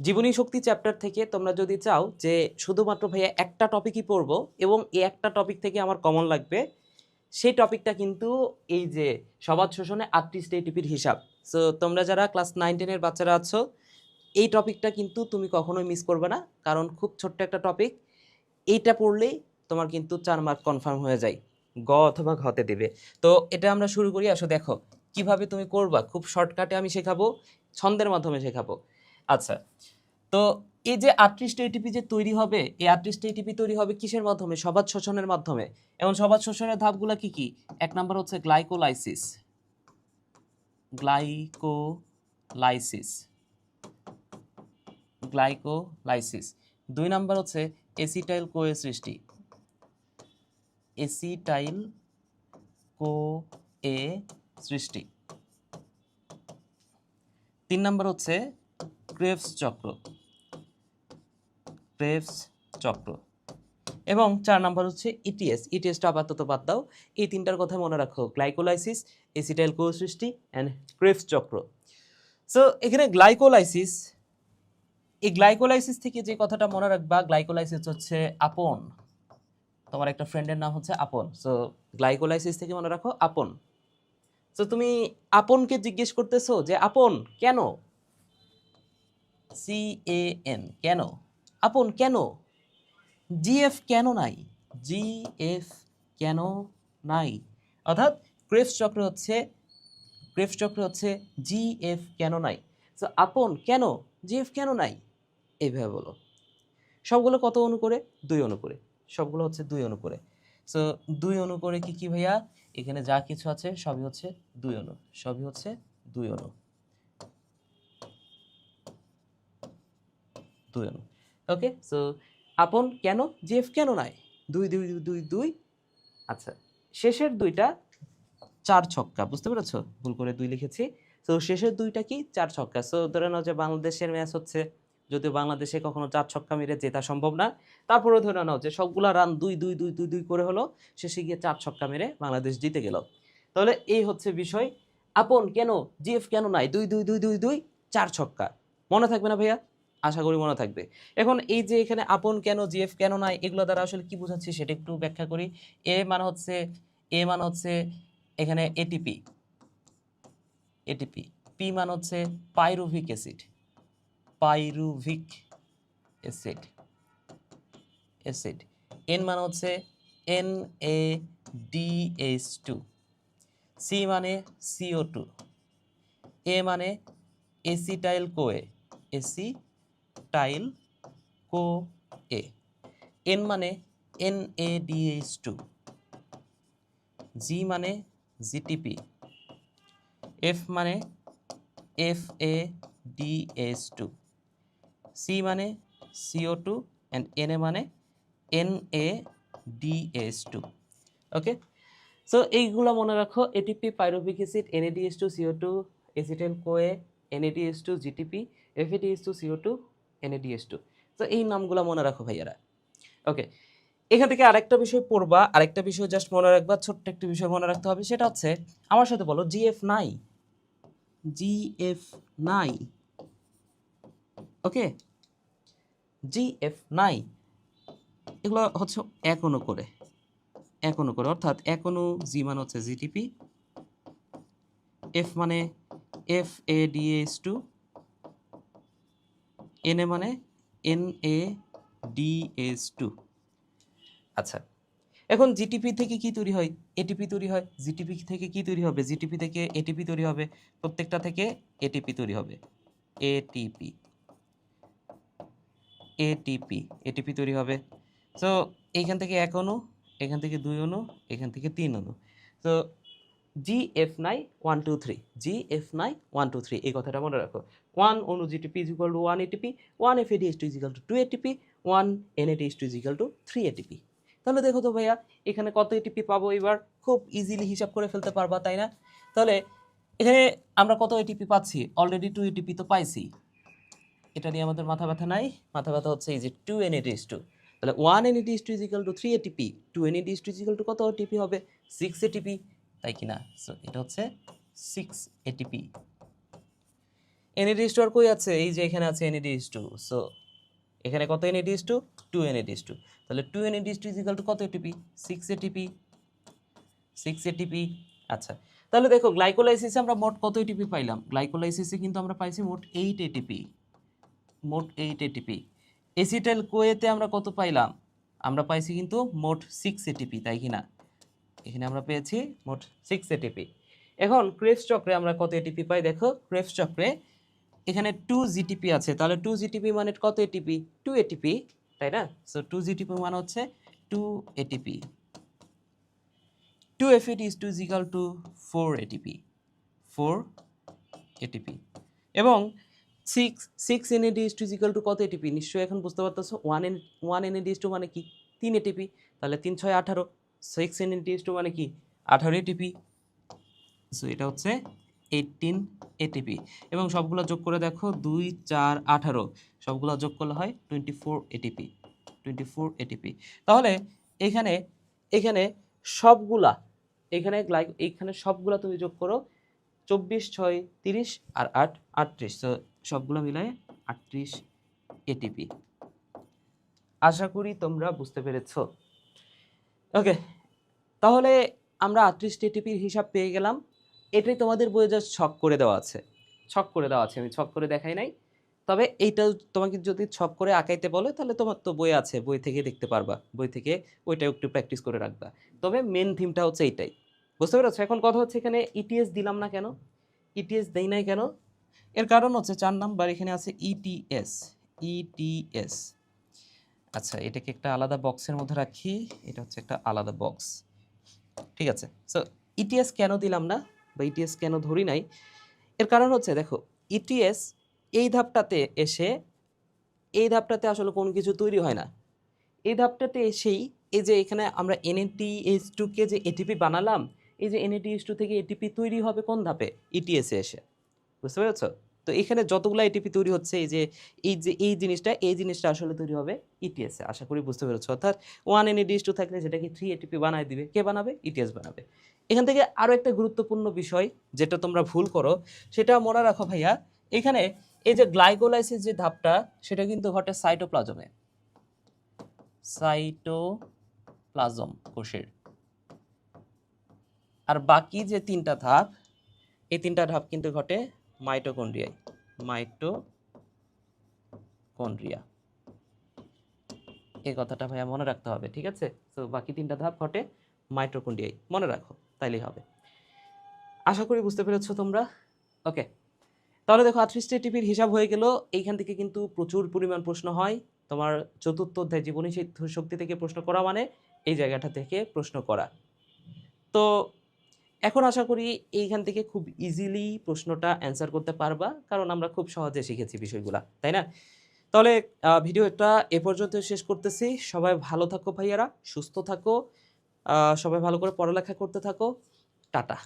জীবনী শক্তি চ্যাপ্টার থেকে তোমরা যদি চাও যে শুধুমাত্র ভাইয়া একটা টপিকই পড়ব এবং এই একটা টপিক থেকে আমার কমন লাগবে, সেই টপিকটা কিন্তু এই যে সমাজ শোষণে আটত্রিশটা এটিপির হিসাব। সো তোমরা যারা ক্লাস নাইন টেনের বাচ্চারা আছো, এই টপিকটা কিন্তু তুমি কখনোই মিস করবে না, কারণ খুব ছোট্ট একটা টপিক এইটা পড়লেই তোমার কিন্তু চার মার্ক কনফার্ম হয়ে যায়, গ অথবা ঘতে দেবে। তো, এটা আমরা শুরু করি। আসো দেখো, কীভাবে তুমি করবা? খুব শর্টকাটে আমি শেখাবো, ছন্দের মাধ্যমে শেখাবো। আচ্ছা তো এই যে আটত্রিশটা এটিপি যে তৈরি হবে, এই আটত্রিশটা এটিপি তৈরি হবে কিসের মাধ্যমে? সবাদ শোষণের মাধ্যমে। এবং সবাদ শোষণের ধাপগুলো কি কি? এক নম্বর হচ্ছে গ্লাইকোলাইসিস। গ্লাইকোলাইসিস। গ্লাইকোলাইসিস। দুই নম্বর হচ্ছে এসিটাইল কোয়ে সৃষ্টি। এসিটাইল কো এ সৃষ্টি। তিন নম্বর হচ্ছে ক্রেভস চক্র। ক্রেভস চক্র। এবং চার নাম্বার হচ্ছে E ইটিএস ইটিএসটা আপাতত বাদ দাও। এই তিনটার কথা মনে রাখো। গ্লাইকোলাইসিস এসিটাইল কো সৃষ্টি অ্যান্ড ক্রেভস চক্র। সো এখানে গ্লাইকোলাইসিস এই গ্লাইকোলাইসিস থেকে যে কথাটা মনে রাখবা গ্লাইকোলাইসিস হচ্ছে আপন। তোমার একটা ফ্রেন্ডের নাম হচ্ছে আপন। সো গ্লাইকোলাইসিস থেকে মনে রাখো, আপন। তো তুমি আপনকে জিজ্ঞেস করতেছো যে, আপন, কেন? সি এ এন কেন? আপন কেন? জিএফ কেন নাই? জিএফ কেন নাই? অর্থাৎ ক্রেফ চক্র হচ্ছে ক্রেফ চক্র হচ্ছে জিএফ কেন নাই? তো আপন কেন? জিএফ কেন নাই? এইভাবে বলো। সবগুলো কত অনু করে দুই অনু করে সবগুলো হচ্ছে দুই অনু করে সো দুই অনু করে কি কি ভাইয়া? এখানে যা কিছু আছে, সবই হচ্ছে দুই অনু, সবই হচ্ছে দুই অনু। অনু ওকে সো আপন কেন, জেফ কেন নাই? দুই দুই দুই দুই। আচ্ছা শেষের দুইটা চার ছক্কা, বুঝতে পেরেছ? ভুল করে দুই লিখেছি। তো শেষের দুইটা কি? চার ছক্কা। সো ধরে নাও যে বাংলাদেশের ম্যাচ হচ্ছে, যদিও বাংলাদেশে কখনো চার ছক্কা মেরে জেতা সম্ভব না তারপরেও ধরে নাও যে সবগুলা রান দুই দুই দুই দুই দুই করে হলো, শেষে গিয়ে চার ছক্কা মেরে বাংলাদেশ জিতে গেল। তাহলে এই হচ্ছে বিষয়। আপন কেন জিএফ কেন নাই? দুই দুই দুই দুই দুই, চার ছক্কা। মনে থাকবে না ভাইয়া? আশা করি মনে থাকবে। এখন এই যে এখানে আপন কেন, জিএফ কেন নাই, এগুলো দ্বারা আসলে কি বোঝাচ্ছি সেটা একটু ব্যাখ্যা করি। এ মানে হচ্ছে, এ মানে হচ্ছে এখানে এটিপি এটিপি পি মানে হচ্ছে pyruvic acid. Pyruvic acid. Acid. N মানে হচ্ছে N A D H two C মানে সিও টু এ মানে acetyl CoA acetyl co A. N মানে N A D H two. G মানে জিটিপি এফ মানে F A D S two. C মানে CO two and N A মানে N A D S two. Okay? So এইগুলো মনে রাখো ATP pyruvic acid NADS two CO two acetyl CoA NADS two GTP FADS two CO two NADS two তো এই নামগুলো মনে রাখো ভাইয়ারা। ওকে এখান থেকে আরেকটা বিষয় পড়বা, আরেকটা বিষয় জাস্ট মনে রাখবা, ছোট্ট একটা বিষয় মনে রাখতে হবে, সেটা হচ্ছে, আমার সাথে বলো জিএফ নাই। জিএফ নাই। ওকে জিএফ নাই। এগুলো হচ্ছে এক অনু করে এক অনু করে, অর্থাৎ এক অনু জি মানে হচ্ছে জিটিপি এফ মানে এফ এ টু এন এ মানে N A D S two আচ্ছা এখন জিটিপি থেকে কি তৈরি হয়? এটিপি তৈরি হয় জিটিপি থেকে কি তৈরি হবে? জিটিপি থেকে এটিপি তৈরি হবে, প্রত্যেকটা থেকে এটিপি তৈরি হবে। এটিপি এটিপি এটিপি তৈরি হবে। তো এইখান থেকে এক অণু, এখান থেকে দুই অণু, এখান থেকে তিন অণু। তো জি এফ নাই one two three G F নাই ওয়ান টু থ্রি এই কথাটা মনে রাখো ওয়ান অণু GTP is equal to one ATP one F AD S two is equal to two ATP one N AD S two is equal to three ATP তাহলে দেখো তো ভাইয়া এখানে কত এটিপি পাবো এবার খুব ইজিলি হিসাব করে ফেলতে পারবা তাই না তাহলে এখানে আমরা কত এটিপি পাচ্ছি অলরেডি টু এটিপি তো পাইছি এটা নিয়ে আমাদের মাথা ব্যথা নাই মাথা ব্যথা হচ্ছে এই যে two N AT is two তাহলে one N AT is two is equal to three ATP two N AT is two is equal to কত এটিপি হবে সিক্স এটিপি তাই কি না সো এটা হচ্ছে সিক্স এটিপি এনএডিএস টু আর কই আছে এই যে এখানে আছে এনএডিএস টু সো এখানে কত NADS two two NADS two তাহলে two NADS two is equal to কত ATP six ATP six ATP আচ্ছা তাহলে দেখো গ্লাইকোলাইসিসে আমরা মোট কত এটিপি পাইলাম গ্লাইকোলাইসিসে কিন্তু আমরা পাইছি মোট এইট এটিপি মোট এইট এটিপি এসিটাইল কোয়েতে আমরা কত পাইলাম আমরা পাইছি কিন্তু মোট সিক্স এটিপি তাই কি না এখানে আমরা পেয়েছি মোট সিক্স এটিপি এখন ক্রেফস চক্রে আমরা কত এটিপি পাই দেখো ক্রেফস চক্রে এখানে টু জিটিপি আছে তাহলে টু জিটিপি মানে কত এটিপি টু এটিপি তাই না সো টু জিটিপি মানে হচ্ছে two ATP two F it is two is equal to four ATP four ATP এবং six six NAD is two is equal to কত এটিপি নিশ্চয়ই এখন বুঝতে পারতেছো one N one NAD is two মানে কি তিন এটিপি তাহলে তিন ছয় আঠারো সিক্স ইজ টু মানে কি? আঠারো এটিপি সো এটা হচ্ছে এইটিন এটিপি এবং সবগুলো যোগ করে দেখো, দুই, চার, আঠারো। সবগুলো যোগ করলে হয় twenty four ATP twenty four ATP তাহলে এখানে এখানে সবগুলা, এখানে এইখানে সবগুলা তুমি যোগ করো চব্বিশ, ছয়, তিরিশ আর আট, আটত্রিশ। তো সবগুলো মিলায় আটত্রিশ এটিপি আশা করি তোমরা বুঝতে পেরেছ। ওকে, তাহলে আমরা আটত্রিশ এটিপির হিসাব পেয়ে গেলাম। এটাই তোমাদের বইয়ে জাস্ট ছক করে দেওয়া আছে। ছক করে দেওয়া আছে, আমি ছক করে দেখাই নাই। তবে এইটা তোমাকে যদি ছক করে আঁকাইতে বলে, তাহলে তোমার তো বই আছে, বই থেকে দেখতে পারবা, বই থেকে ওইটা একটু প্র্যাকটিস করে রাখবা। তবে মেন থিমটা হচ্ছে এইটাই। বুঝতে পেরেছ? এখন কথা হচ্ছে এখানে ইটিএস দিলাম না কেন? ইটিএস দেই নাই কেন? এর কারণ হচ্ছে চার নাম্বার এখানে আছে E ইটিএস ইটিএস আচ্ছা এটাকে একটা আলাদা বক্সের মধ্যে রাখি, এটা হচ্ছে একটা আলাদা বক্স। ঠিক আছে? সো ইটিএস কেন দিলাম না বা ইটিএস কেন ধরি নাই? এর কারণ হচ্ছে, দেখো ইটিএস এই ধাপটাতে এসে, এই ধাপটাতে আসলে কোনো কিছু তৈরি হয় না। এই ধাপটাতে এসেই এই যে এখানে আমরা এনএটি এইচ টুকে যে এটিপি বানালাম, এই যে এনএটি এইচ টু থেকে এটিপি তৈরি হবে কোন ধাপে? ইটিএসে এসে। বুঝতে পেরেছ? তো এখানে যতগুলো এটিপি তৈরি হচ্ছে, এই যে এই যে, এই জিনিসটা এই জিনিসটা আসলে তৈরি হবে ইটিএসে আশা করি বুঝতে পেরেছ। অর্থাৎ ওয়ান এন এনএডিএস টু থাকলে সেটাকে থ্রি এটিপি বানায় দিবে। কে বানাবে? ইটিএস বানাবে। এখান থেকে আরও একটা গুরুত্বপূর্ণ বিষয় যেটা তোমরা ভুল করো, সেটা মনে রাখো ভাইয়া, এখানে এই যে গ্লাইকোলাইসিস যে ধাপটা, সেটা কিন্তু ঘটে সাইটোপ্লাজমে। সাইটোপ্লাজম কোষের। আর বাকি যে তিনটা ধাপ, এই তিনটা ধাপ কিন্তু ঘটে মাইটোকন্ড্রিয়ায়। মাইটোকন্ড্রিয়া। এই কথাটা ভাইয়া মনে রাখতে হবে, ঠিক আছে? তো বাকি তিনটা ধাপ ঘটে মাইটোকন্ড্রিয়ায়। মনে রাখো, তাইলেই হবে। আশা করি বুঝতে পেরেছ তোমরা? ওকে তাহলে দেখো, আটত্রিশটি টিপির হিসাব হয়ে গেল। এইখান থেকে কিন্তু প্রচুর পরিমাণ প্রশ্ন হয়। তোমার চতুর্থ অধ্যায় জীবনী শক্তি থেকে প্রশ্ন করা মানে এই জায়গাটা থেকে প্রশ্ন করা। তো এখন আশা করি এইখান থেকে খুব ইজিলি প্রশ্নটা অ্যান্সার করতে পারবা, কারণ আমরা খুব সহজে শিখেছি বিষয়গুলা, তাই না? তাহলে ভিডিওটা এ পর্যন্ত শেষ করতেছি। সবাই ভালো থাকো ভাইয়ারা, সুস্থ থাকো। সবাই ভালো করে পড়ালেখা করতে থাকো। টাটা।